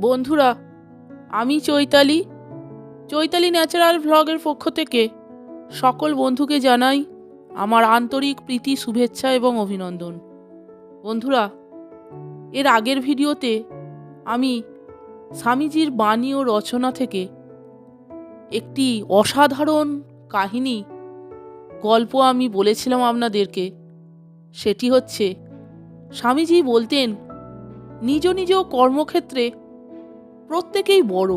বন্ধুরা, আমি চৈতালি। চৈতালি ন্যাচারাল ভ্লগের পক্ষ থেকে সকল বন্ধুকে জানাই আমার আন্তরিক প্রীতি, শুভেচ্ছা এবং অভিনন্দন। বন্ধুরা, এর আগের ভিডিওতে আমি স্বামীজির বাণী ও রচনা থেকে একটি অসাধারণ কাহিনী, গল্প আমি বলেছিলাম আপনাদেরকে। সেটি হচ্ছে, স্বামীজি বলতেন, নিজ নিজ কর্মক্ষেত্রে প্রত্যেকেই বড়।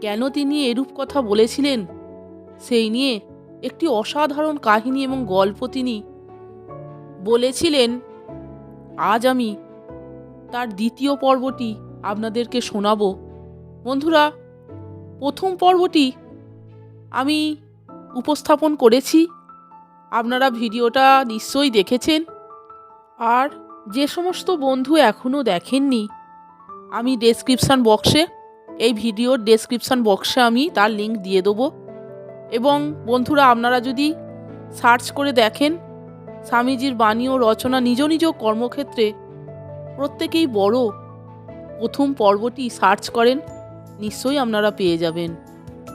কেন তিনি এরূপ কথা বলেছিলেন? সেই নিয়ে একটি অসাধারণ কাহিনী এবং গল্প তিনি বলেছিলেন, আজ আমি তার দ্বিতীয় পর্বটি আপনাদেরকে শোনাব। বন্ধুরা, প্রথম পর্বটি আমি উপস্থাপন করেছি। আপনারা ভিডিওটা নিশ্চয়ই দেখেছেন। আর যে সমস্ত বন্ধু এখনও দেখেননি আমি ডেসক্রিপশান বক্সে এই ভিডিওর ডেসক্রিপশান বক্সে আমি তার লিংক দিয়ে দেবো। এবং বন্ধুরা, আপনারা যদি সার্চ করে দেখেন, স্বামীজির বাণী ও রচনা নিজ নিজ কর্মক্ষেত্রে প্রত্যেকেই বড়, প্রথম পর্বটি সার্চ করেন, নিশ্চয়ই আপনারা পেয়ে যাবেন।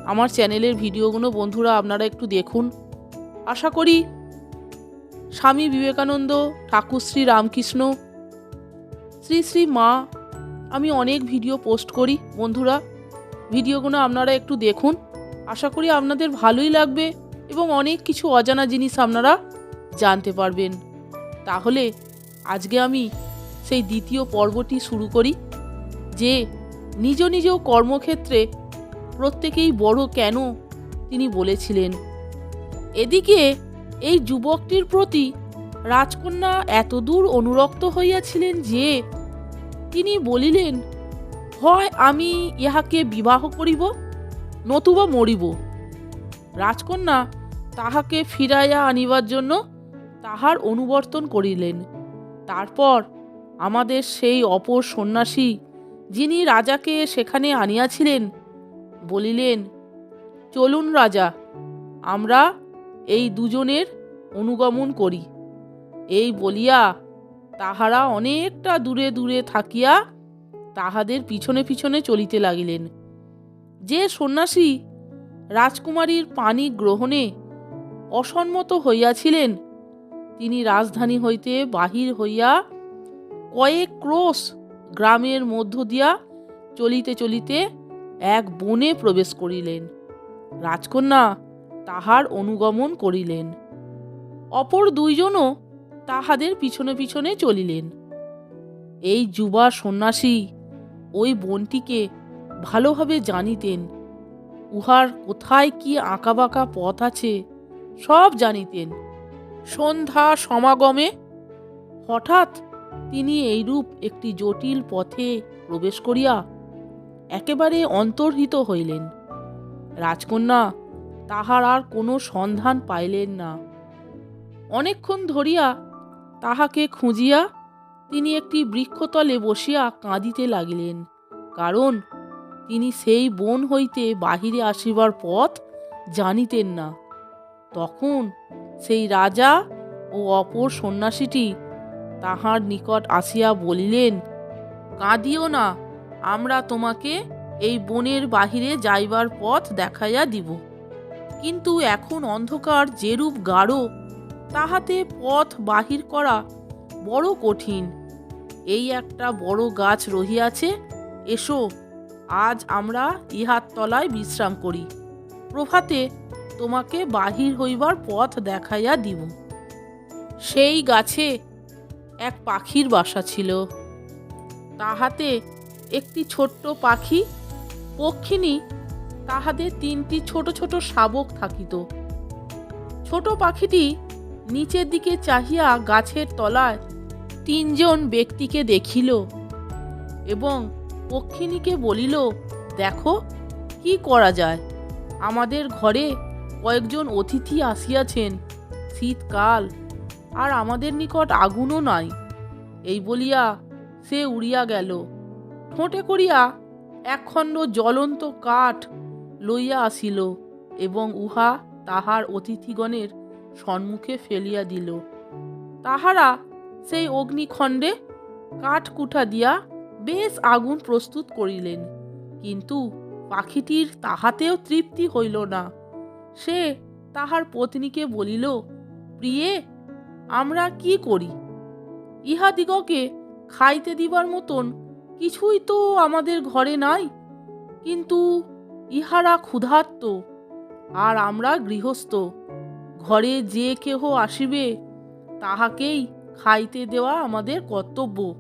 আমার চ্যানেলের ভিডিওগুলো বন্ধুরা, আপনারা একটু দেখুন। আশা করি স্বামী বিবেকানন্দ, ঠাকুর শ্রী রামকৃষ্ণ, শ্রী শ্রী মা আমি অনেক ভিডিও পোস্ট করি, বন্ধুরা। ভিডিওগুলো আপনারা একটু দেখুন। আশা করি আপনাদের ভালোই লাগবে এবং অনেক কিছু অজানা জিনিস আপনারা জানতে পারবেন। তাহলে আজকে আমি সেই দ্বিতীয় পর্বটি শুরু করি, যে নিজ নিজ কর্মক্ষেত্রে প্রত্যেকেই বড় কেন তিনি বলেছিলেন। এদিকে এই যুবকটির প্রতি রাজকন্যা এতদূর অনুরক্ত হইয়াছিলেন যে তিনি বলিলেন, হয় আমি ইহাকে বিবাহ করিব, নতুবা মরিব। রাজকন্যা তাহাকে ফিরাইয়া আনিবার জন্য তাহার অনুবর্তন করিলেন। তারপর আমাদের সেই অপর সন্ন্যাসী, যিনি রাজাকে সেখানে আনিয়াছিলেন, বলিলেন, চলুন রাজা, আমরা এই দুজনের অনুগমন করি। এই বলিয়া তাহারা অনেকটা দূরে দূরে থাকিয়া তাহাদের পিছনে পিছনে চলিতে লাগিলেন। যে সন্ন্যাসী রাজকুমারীর পানি গ্রহণে অসম্মত হইয়াছিলেন, তিনি রাজধানী হইতে বাহির হইয়া কয়েক ক্রোশ গ্রামের মধ্য দিয়া চলিতে চলিতে এক বনে প্রবেশ করিলেন। রাজকন্যা তাহার অনুগমন করিলেন। অপর দুইজনও তাহাদের পিছনে পিছনে চলিলেন। এই যুবা সন্ন্যাসী ওই বনটিকে ভালোভাবে জানিতেন। উহার কোথায় কি আঁকাবাঁকা পথ আছে সব জানিতেন। সন্ধ্যা সমাগমে হঠাৎ তিনি এইরূপ একটি জটিল পথে প্রবেশ করিয়া একেবারে অন্তর্হিত হইলেন। রাজকন্যা, তাহার আর কোনো সন্ধান পাইলেন না। অনেকক্ষণ ধরিয়া তাহাকে খুঁজিয়া তিনি একটি বৃক্ষতলে বসিয়া কাঁদিতে লাগিলেন, কারণ তিনি সেই বন হইতে বাহিরে আসিবার পথ জানিতেন না। তখন সেই রাজা ও অপর সন্ন্যাসীটি তাহার নিকট আসিয়া বলিলেন, কাঁদিও না, আমরা তোমাকে এই বনের বাহিরে যাইবার পথ দেখাইয়া দিব। কিন্তু এখন অন্ধকার যেরূপ গাঢ় তাহাতে পথ বাহির করা বড় কঠিন। এই একটা বড় গাছ রহিয়াছে, এসো, আজ আমরা ইহার তলায় বিশ্রাম করি। প্রভাতে তোমাকে বাহির হইবার পথ দেখাইয়া দিব। সেই গাছে এক পাখির বাসা ছিল। তাহাতে একটি ছোট্ট পাখি পক্ষিনী তাহাদের তিনটি ছোট ছোট শাবক থাকিত। ছোট পাখিটি নিচের দিকে চাহিয়া গাছের তলায় তিনজন ব্যক্তিকে দেখিল এবং পক্ষিণীকে বলিল, দেখো, কি করা যায়? আমাদের ঘরে কয়েকজন অতিথি আসিয়াছেন। শীতকাল, আর আমাদের নিকট আগুনও নাই। এই বলিয়া সে উড়িয়া গেল। ঠোঁটে করিয়া একখণ্ড জ্বলন্ত কাঠ লইয়া আসিল এবং উহা তাহার অতিথিগণের সম্মুখে ফেলিয়া দিল। তাহারা সেই অগ্নিখণ্ডে কাঠকুঠা দিয়া বেশ আগুন প্রস্তুত করিলেন। কিন্তু পাখিটির তাহাতেও তৃপ্তি হইল না। সে তাহার পত্নীকে বলিল, প্রিয়ে, আমরা কি করি? ইহাদিগকে খাইতে দিবার মতন কিছুই তো আমাদের ঘরে নাই। কিন্তু ইহারা ক্ষুধার্ত, আর আমরা গৃহস্থ। ঘরে যে কেহ আসিবে, তাহাকেই খাইতে দেওয়া আমাদের কর্তব্য।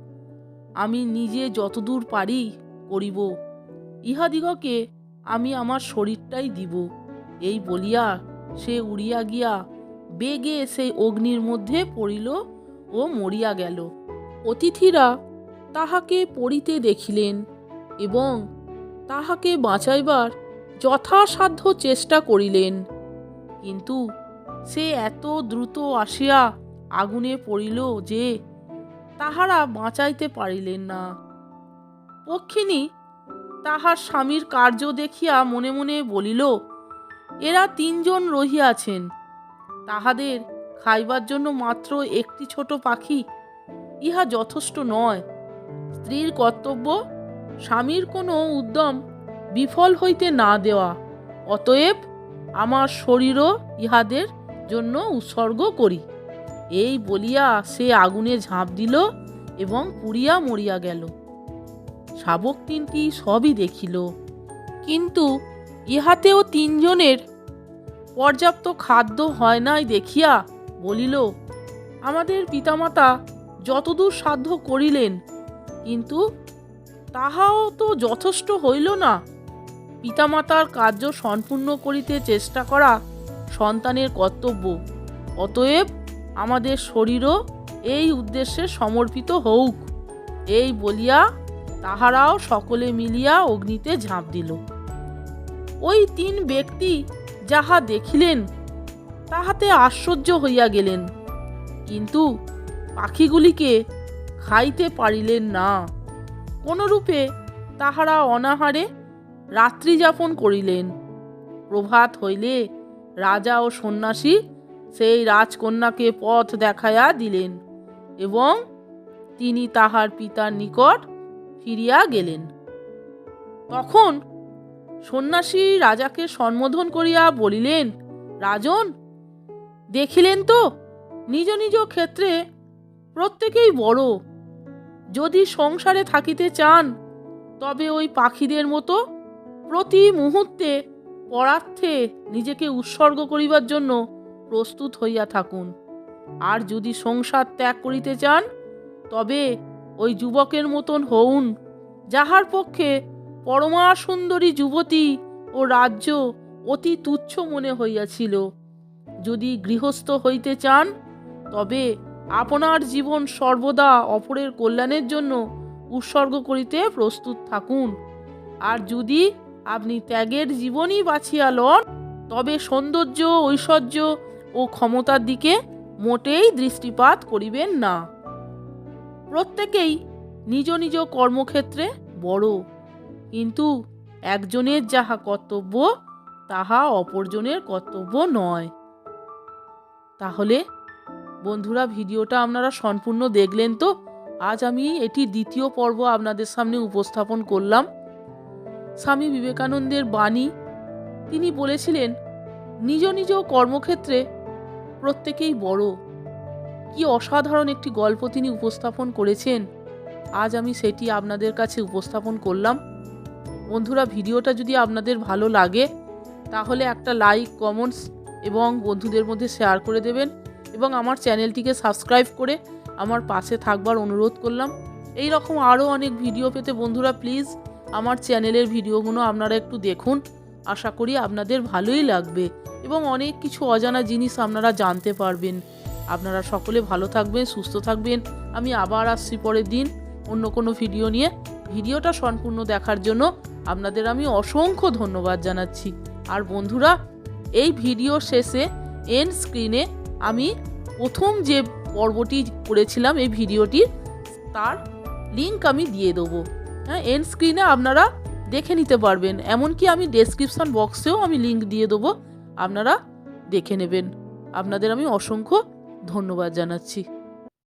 আমি নিজে যতদূর পারি করিব। ইহাদিগকে আমি আমার শরীরটাই দিব। এই বলিয়া সে উড়িয়া গিয়া বেগে সেই অগ্নির মধ্যে পড়িল ও মরিয়া গেল। অতিথিরা তাহাকে পড়িতে দেখিলেন এবং তাহাকে বাঁচাইবার যথাসাধ্য চেষ্টা করিলেন। কিন্তু সে এত দ্রুত আসিয়া আগুনে পড়িল যে তাহারা বাঁচাইতে পারিলেন না। পক্ষিণী তাহার স্বামীর কার্য দেখিয়া মনে মনে বলিল, এরা তিনজন রহিয়াছেন। তাহাদের খাইবার জন্য মাত্র একটি ছোট পাখি, ইহা যথেষ্ট নয়। স্ত্রীর কর্তব্য স্বামীর কোনো উদ্যম বিফল হইতে না দেওয়া। অতএব আমার শরীরও ইহাদের জন্য উৎসর্গ করি। এই বলিয়া সে আগুনে ঝাঁপ দিল এবং পুড়িয়া মরিয়া গেল। শাবক তিনটি সবই দেখিল। কিন্তু ইহাতেও তিনজনের পর্যাপ্ত খাদ্য হয় নাই দেখিয়া বলিল, আমাদের পিতামাতা যতদূর সাধ্য করিলেন, কিন্তু তাহাও তো যথেষ্ট হইল না। পিতামাতার কার্য সম্পূর্ণ করিতে চেষ্টা করা সন্তানের কর্তব্য। অতএব আমাদের শরীরও এই উদ্দেশ্যে সমর্পিত হউক। এই বলিয়া তাহারাও সকলে মিলিয়া অগ্নিতে ঝাঁপ দিল। ওই তিন ব্যক্তি যাহা দেখিলেন, তাহাতে আশ্চর্য হইয়া গেলেন। কিন্তু পাখিগুলিকে খাইতে পারিলেন না। কোনরূপে তাহারা অনাহারে রাত্রি যাপন করিলেন। প্রভাত হইলে রাজা ও সন্ন্যাসী সেই রাজকন্যাকে পথ দেখাইয়া দিলেন এবং তিনি তাহার পিতার নিকট ফিরিয়া গেলেন। তখন সন্ন্যাসী রাজাকে সম্বোধন করিয়া বলিলেন, রাজন, দেখিলেন তো, নিজ নিজ ক্ষেত্রে প্রত্যেকেই বড়। যদি সংসারে থাকিতে চান, তবে ওই পাখিদের মতো প্রতি মুহূর্তে পরার্থে নিজেকে উৎসর্গ করিবার জন্য প্রস্তুত হইয়া থাকুন। আর যদি সংসার ত্যাগ করিতে চান, তবে ওই যুবকের মতন হউন, যাহার পক্ষে পরমা সুন্দরী যুবতী ও রাজ্য অতি তুচ্ছ মনে হইয়াছিল। যদি গৃহস্থ হইতে চান, তবে আপনার জীবন সর্বদা অপরের কল্যাণের জন্য উৎসর্গ করিতে প্রস্তুত থাকুন। আর যদি আপনি ত্যাগের জীবনই বাছিয়া লন, তবে সৌন্দর্য, ঐশ্বর্য ও ক্ষমতার দিকে মোটেই দৃষ্টিপাত করিবেন না। প্রত্যেকেই নিজ নিজ কর্মক্ষেত্রে বড়, কিন্তু একজনের যাহা কর্তব্য, তাহা অপরজনের কর্তব্য নয়। তাহলে, বন্ধুরা, ভিডিওটা আপনারা সম্পূর্ণ দেখলেন তো? আজ আমি এটি দ্বিতীয় পর্ব আপনাদের সামনে উপস্থাপন করলাম। স্বামী বিবেকানন্দের বাণী। তিনি বলেছিলেন, নিজ নিজ কর্মক্ষেত্রে প্রত্যেকেই বড়। কি অসাধারণ একটি গল্প তিনি উপস্থাপন করেছেন। আজ আমি সেটি আপনাদের কাছে উপস্থাপন করলাম। বন্ধুরা, ভিডিওটা যদি আপনাদের ভালো লাগে, তাহলে একটা লাইক, কমেন্টস এবং বন্ধুদের মধ্যে শেয়ার করে দেবেন এবং আমার চ্যানেলটিকে সাবস্ক্রাইব করে আমার পাশে থাকবার অনুরোধ করলাম। এই রকম আরও অনেক ভিডিও পেতে বন্ধুরা, প্লিজ আমার চ্যানেলের ভিডিওগুলো আপনারা একটু দেখুন। আশা করি আপনাদের ভালোই লাগবে এবং অনেক কিছু অজানা জিনিস আপনারা জানতে পারবেন। আপনারা সকলে ভালো থাকবেন, সুস্থ থাকবেন। আমি আবার আসছি পরের দিন অন্য কোনো ভিডিও নিয়ে। ভিডিওটা সম্পূর্ণ দেখার জন্য আপনাদের আমি অসংখ্য ধন্যবাদ জানাচ্ছি। আর বন্ধুরা, এই ভিডিও শেষে এন স্ক্রিনে আমি প্রথম যে পর্বটি করেছিলাম এই ভিডিওটির তার লিংক আমি দিয়ে দেবো। হ্যাঁ এন্ড স্ক্রিনে আপনারা দেখে নিতে পারবেন। এমনকি আমি ডেসক্রিপশন বক্সেও আমি লিঙ্ক দিয়ে দেবো। আপনারা দেখে নেবেন। আপনাদের আমি অসংখ্য ধন্যবাদ জানাচ্ছি।